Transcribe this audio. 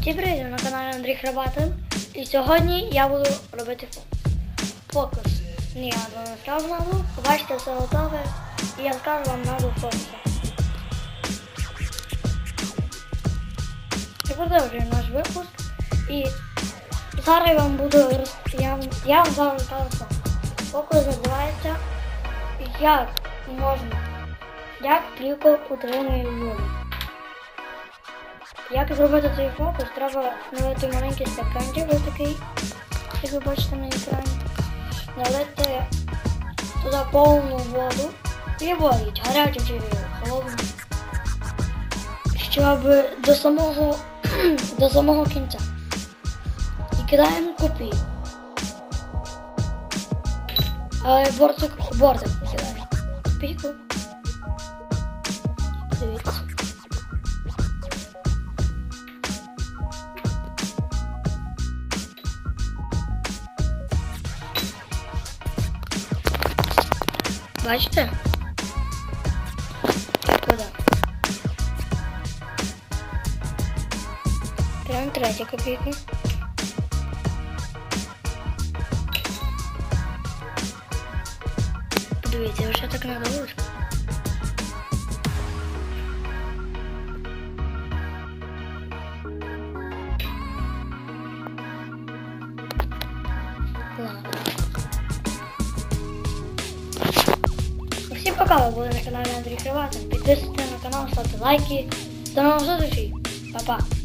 Всім привіт, на каналі Андрій Храбатин. І сьогодні я буду робити фокус. Ні, я не скажу назву. Побачите все готове і я скажу вам назву фокусу. І продовжуємо наш випуск. І зараз я вам буду роз- я, вам- зараз розкажу. Фокус називається Як можна, як плівка утримує воду. Як зробити цей фокус, треба налити маленький стаканчик, ось такий, як ви бачите на екрані. Налити туди повну воду і водить, гарячу чи холодну. Щоб до самого до самого кінця. І кидаємо копій. Але бортик, бортик кидаємо. Копійку. Дивіться. Бачите? Куди? Прям третя копійка. Подивіться, вже так надовго. Ладно. Всім пока, ви були на каналі Андрій Криватин. Підписуйтесь на канал, ставте лайки. До нових зустрічей. Па-па.